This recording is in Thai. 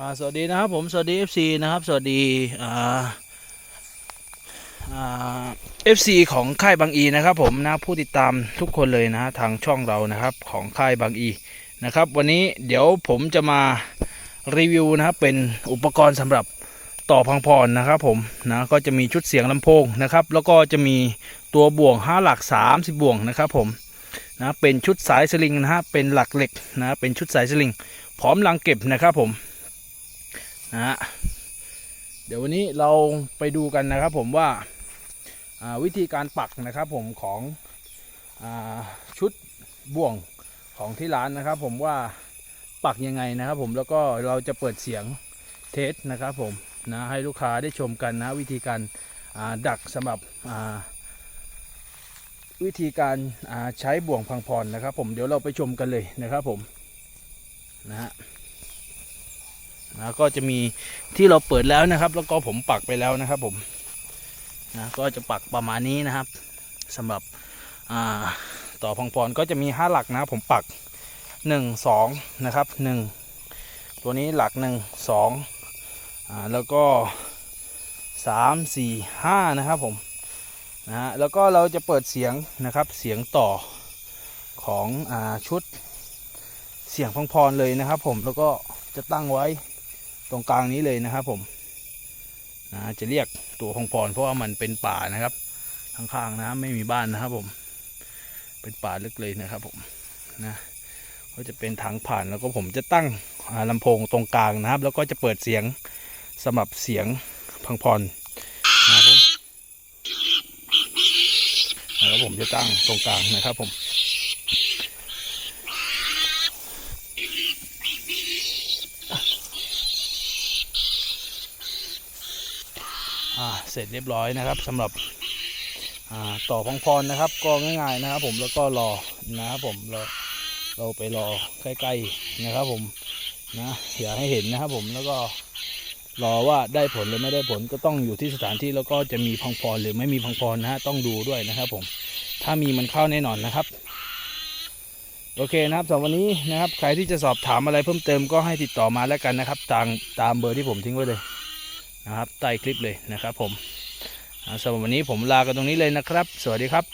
่าสวัสดีนะครับผมสวัสดี FC นะครับ สวัสดีอ่าอ่า FC ของค่ายบางอีนะครับผมนะผู้ติดตามทุกคนเลยนะทางช่องเรานะครับของค่ายบางอีนะครับ วันนี้เดี๋ยวผมจะมารีวิวนะครับเป็นอุปกรณ์สำหรับต่อพังพรนะครับผมนะก็จะมีชุดเสียงลำโพงนะครับ แล้วก็จะมีตัวบ่วง5หลัก 30 บ่วงนะครับผมนะเป็นชุดสายสลิงนะฮะเป็นหลักเหล็กนะเป็นชุดสายสลิงพร้อมลังเก็บนะครับผม นะฮะเดี๋ยววันนี้เราไปดูกันนะครับผมว่าาวิธีการปักนะครับผมของอชุดบ่วงของที่ร้านนะครับผมว่าปักยังไงนะครับผมแล้วก็เราจะเปิดเสียงเทสนะครับผมนะให้ลูกค้าได้ชมกันนะวิธีการาดักสำหรับวิธีการาใช้บ่วงพังพรนะครับผมเดี๋ยวเราไปชมกันเลยนะครับผมนะฮะ นะก็จะมีที่เราเปิดแล้วนะครับ แล้วก็ผมปักไปแล้วนะครับผมนะก็จะปักประมาณนี้นะครับสำหรับต่อพังพรก็จะมี 5 หลักนะครับผมปัก 1 2 นะครับ 1 ตัวนี้หลัก 1 2อ่าแล้วก็ 3 4 5 นะครับผมนะฮะแล้วก็เราจะเปิดเสียงนะครับเสียงต่อของอชุดเสียงพังพรเลยนะครับผมแล้วก็จะตั้งไว้ ตรงกลางนี้เลยนะครับผมนะจะเรียกตัวของพรเพราะว่ามันเป็นป่านะครับข้างๆนะไม่มีบ้านนะครับผม เป็นป่าลึกเลยนะครับผมนะก็จะเป็นทางผ่านแล้วก็ผมจะตั้งอ่าลำโพงตรงกลางนะครับ แล้วก็จะเปิดเสียงสำหรับเสียงพังพรนะครับผมแล้วผมจะตั้งตรงกลางนะครับผม อ่าเสร็จเรียบร้อยนะครับสำหรับอ่าต่อพังพรนะครับ ก็ง่ายๆนะครับ ผมแล้วก็รอนะครับผมเราเราไปรอใกล้ๆนะครับ ผมนะอย่าให้เห็นนะครับ ผมแล้วก็รอว่าได้ผลหรือไม่ได้ผลก็ต้องอยู่ที่สถานที่แล้วก็จะมีพังพรหรือไม่มีพังพรนะฮะต้องดูด้วยนะครับ ผม ถ้ามีมันเข้าแน่นอนนะครับ โอเคนะครับสำหรับวันนี้นะครับ ใครที่จะสอบถามอะไรเพิ่มเติมก็ให้ติดต่อมาแล้วกันนะครับทางตามเบอร์ที่ผมทิ้งไว้เลย นะครับใต้คลิปเลยนะครับผมอ่าสำหรับวันนี้ผมลากันตรงนี้เลยนะครับ สวัสดีครับ